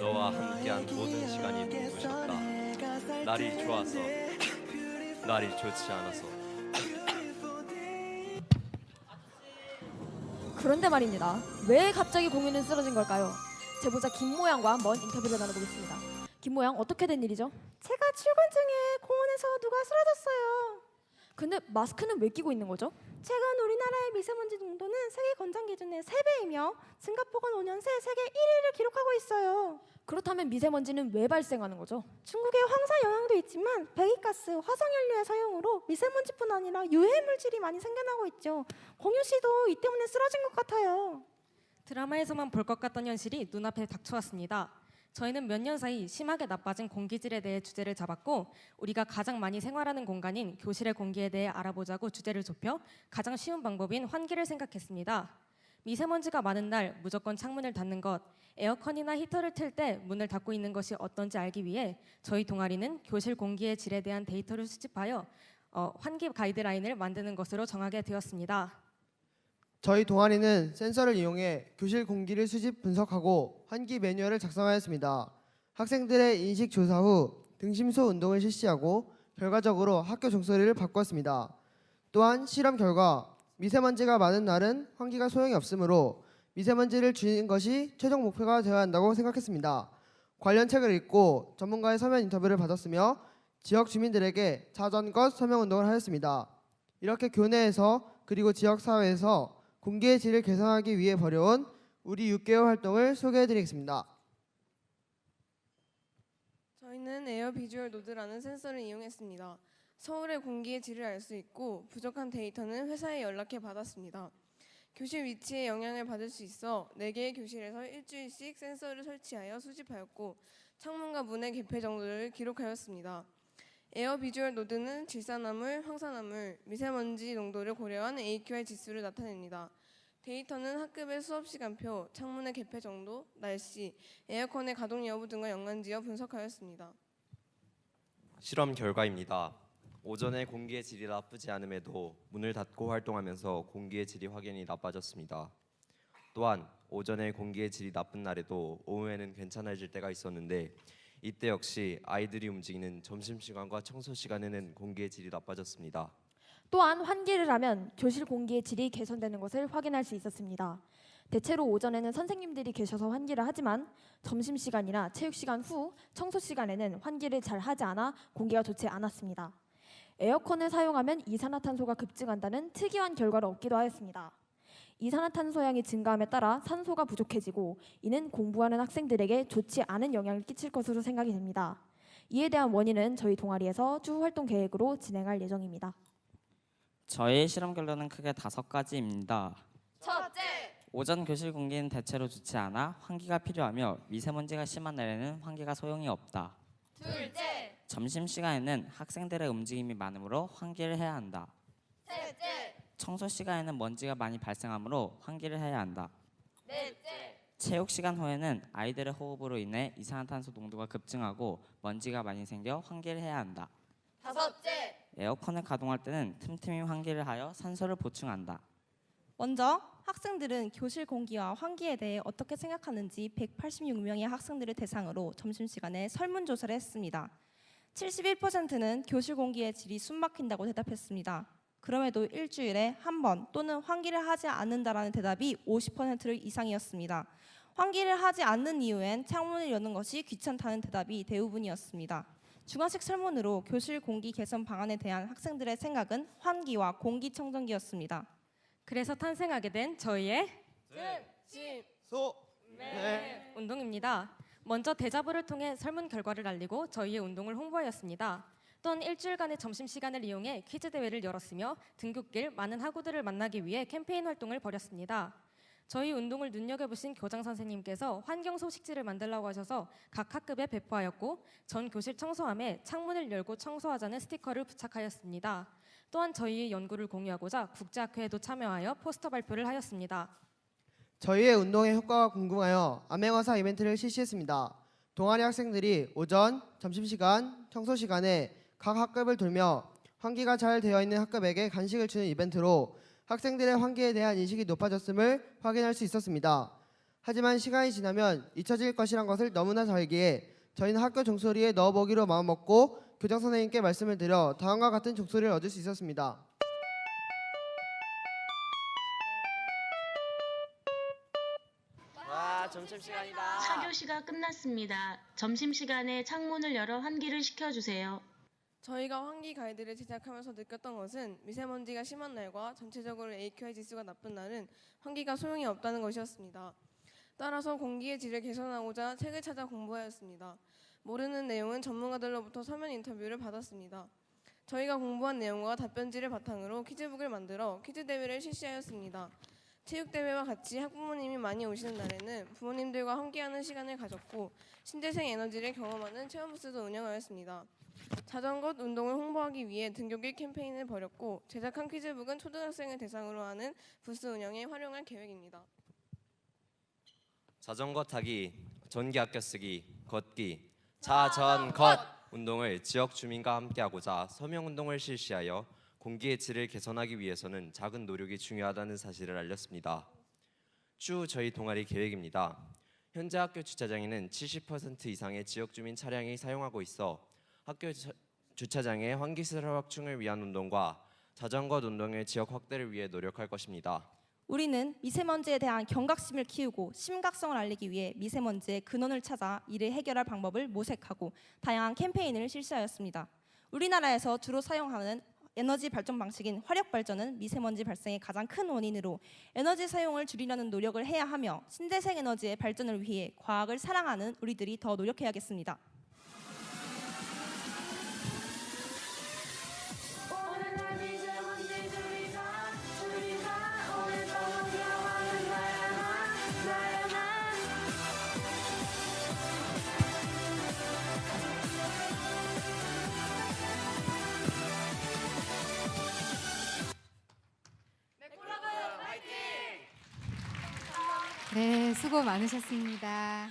너와 함께한 모든 시간이 눈부셨다. 날이 좋아서, 날이 좋지 않아서. 그런데 말입니다. 왜 갑자기 공연은 쓰러진 걸까요? 제보자 김모양과 한번 인터뷰를 나눠보겠습니다. 김모양 어떻게 된 일이죠? 제가 출근 중에 공원에서 누가 쓰러졌어요. 근데 마스크는 왜 끼고 있는 거죠? 최근 우리나라의 미세먼지 농도는 세계 건장 기준의 3배이며 증가폭은 5년 새 세계 1위를 기록하고 있어요. 그렇다면 미세먼지는 왜 발생하는 거죠? 중국의 황사 영향도 있지만 배기가스, 화석연료의 사용으로 미세먼지뿐 아니라 유해 물질이 많이 생겨나고 있죠. 공유 씨도 이 때문에 쓰러진 것 같아요. 드라마에서만 볼 것 같던 현실이 눈앞에 닥쳐왔습니다. 저희는 몇 년 사이 심하게 나빠진 공기질에 대해 주제를 잡았고 우리가 가장 많이 생활하는 공간인 교실의 공기에 대해 알아보자고 주제를 좁혀 가장 쉬운 방법인 환기를 생각했습니다. 미세먼지가 많은 날 무조건 창문을 닫는 것, 에어컨이나 히터를 틀 때 문을 닫고 있는 것이 어떤지 알기 위해 저희 동아리는 교실 공기의 질에 대한 데이터를 수집하여 어, 환기 가이드라인을 만드는 것으로 정하게 되었습니다. 저희 동아리는 센서를 이용해 교실 공기를 수집 분석하고 환기 매뉴얼을 작성하였습니다. 학생들의 인식 조사 후 등심소 운동을 실시하고 결과적으로 학교 종소리를 바꿨습니다. 또한 실험 결과 미세먼지가 많은 날은 환기가 소용이 없으므로 미세먼지를 줄이는 것이 최종 목표가 되어야 한다고 생각했습니다. 관련 책을 읽고 전문가의 서면 인터뷰를 받았으며 지역 주민들에게 자전거 서명 운동을 하였습니다. 이렇게 교내에서 그리고 지역 사회에서 공기의 질을 개선하기 위해 벌여온 우리 6개월 활동을 소개해드리겠습니다. 저희는 에어 비주얼 노드라는 센서를 이용했습니다. 서울의 공기의 질을 알 수 있고 부족한 데이터는 회사에 연락해 받았습니다. 교실 위치에 영향을 받을 수 있어 4개의 교실에서 일주일씩 센서를 설치하여 수집하였고 창문과 문의 개폐 정도를 기록하였습니다. 에어 비주얼 노드는 질산화물, 황산화물, 미세먼지 농도를 고려한 AQI 지수를 나타냅니다. 데이터는 학급의 수업 시간표, 창문의 개폐 정도, 날씨, 에어컨의 가동 여부 등과 연관지어 분석하였습니다. 실험 결과입니다. 오전에 공기의 질이 나쁘지 않음에도 문을 닫고 활동하면서 공기의 질이 확연히 나빠졌습니다. 또한 오전에 공기의 질이 나쁜 날에도 오후에는 괜찮아질 때가 있었는데 이때 역시 아이들이 움직이는 점심시간과 청소 시간에는 공기의 질이 나빠졌습니다. 또한 환기를 하면 교실 공기의 질이 개선되는 것을 확인할 수 있었습니다. 대체로 오전에는 선생님들이 계셔서 환기를 하지만 점심 시간이나 체육 시간 후 청소 시간에는 환기를 잘 하지 않아 공기가 좋지 않았습니다. 에어컨을 사용하면 이산화탄소가 급증한다는 특이한 결과를 얻기도 하였습니다. 이산화탄소 양이 증가함에 따라 산소가 부족해지고 이는 공부하는 학생들에게 좋지 않은 영향을 끼칠 것으로 생각이 됩니다. 이에 대한 원인은 저희 동아리에서 추후 활동 계획으로 진행할 예정입니다. 저희 실험 결론은 크게 다섯 가지입니다. 첫째, 오전 교실 공기는 대체로 좋지 않아 환기가 필요하며 미세먼지가 심한 날에는 환기가 소용이 없다. 둘째, 점심 시간에는 학생들의 움직임이 많으므로 환기를 해야 한다. 셋째, 청소 시간에는 먼지가 많이 발생하므로 환기를 해야 한다. 넷째, 체육 시간 후에는 아이들의 호흡으로 인해 이산화탄소 농도가 급증하고 먼지가 많이 생겨 환기를 해야 한다. 다섯째. 에어컨을 가동할 때는 틈틈이 환기를 하여 산소를 보충한다. 먼저 학생들은 교실 공기와 환기에 대해 어떻게 생각하는지 186명의 학생들을 대상으로 점심시간에 설문조사를 했습니다. 71%는 교실 공기의 질이 숨막힌다고 대답했습니다. 그럼에도 일주일에 한 번 또는 환기를 하지 않는다라는 대답이 50% 이상이었습니다. 환기를 하지 않는 이유엔 창문을 여는 것이 귀찮다는 대답이 대부분이었습니다. 중간식 설문으로 교실 공기 개선 방안에 대한 학생들의 생각은 환기와 공기청정기였습니다. 그래서 탄생하게 된 저희의 소. 네. 운동입니다. 먼저 대자보를 통해 설문 결과를 알리고 저희의 운동을 홍보하였습니다. 또한 일주일간의 점심 시간을 이용해 퀴즈 대회를 열었으며 등굣길 많은 학우들을 만나기 위해 캠페인 활동을 벌였습니다. 저희 운동을 눈여겨보신 교장 선생님께서 환경 소식지를 만들라고 하셔서 각 학급에 배포하였고 전 교실 청소함에 창문을 열고 청소하자는 스티커를 부착하였습니다. 또한 저희의 연구를 공유하고자 국제학회에도 참여하여 포스터 발표를 하였습니다. 저희의 운동의 효과가 궁금하여 암행어사 이벤트를 실시했습니다. 동아리 학생들이 오전, 점심시간, 청소 시간에 각 학급을 돌며 환기가 잘 되어 있는 학급에게 간식을 주는 이벤트로 학생들의 환기에 대한 인식이 높아졌음을 확인할 수 있었습니다. 하지만 시간이 지나면 잊혀질 것이란 것을 너무나 잘 알기에 저희는 학교 종소리에 넣어보기로 마음먹고 교장 선생님께 말씀을 드려 다음과 같은 종소리를 얻을 수 있었습니다. 와 점심 시간이다. 4교시가 끝났습니다. 점심시간에 창문을 열어 환기를 시켜주세요. 저희가 환기 가이드를 제작하면서 느꼈던 것은 미세먼지가 심한 날과 전체적으로 AQI 지수가 나쁜 날은 환기가 소용이 없다는 것이었습니다. 따라서 공기의 질을 개선하고자 책을 찾아 공부하였습니다. 모르는 내용은 전문가들로부터 서면 인터뷰를 받았습니다. 저희가 공부한 내용과 답변지를 바탕으로 퀴즈북을 만들어 퀴즈 대회를 실시하였습니다. 체육대회와 같이 학부모님이 많이 오시는 날에는 부모님들과 함께하는 시간을 가졌고 신재생 에너지를 경험하는 체험부스도 운영하였습니다. 자전거 운동을 홍보하기 위해 등교길 캠페인을 벌였고 제작한 퀴즈북은 초등학생을 대상으로 하는 부스 운영에 활용할 계획입니다. 자전거 타기, 전기 아껴 쓰기, 걷기, 자전것 운동을 지역 주민과 함께하고자 서명 운동을 실시하여 공기의 질을 개선하기 위해서는 작은 노력이 중요하다는 사실을 알렸습니다. 추후 저희 동아리 계획입니다. 현재 학교 주차장에는 70% 이상의 지역 주민 차량이 사용하고 있어 학교 자- 주차장의 환기시설 확충을 위한 운동과 자전거 운동의 지역 확대를 위해 노력할 것입니다. 우리는 미세먼지에 대한 경각심을 키우고 심각성을 알리기 위해 미세먼지의 근원을 찾아 이를 해결할 방법을 모색하고 다양한 캠페인을 실시하였습니다. 우리나라에서 주로 사용하는 에너지 발전 방식인 화력 발전은 미세먼지 발생의 가장 큰 원인으로 에너지 사용을 줄이려는 노력을 해야 하며 신재생 에너지의 발전을 위해 과학을 사랑하는 우리들이 더 노력해야겠습니다. 네, 수고 많으셨습니다.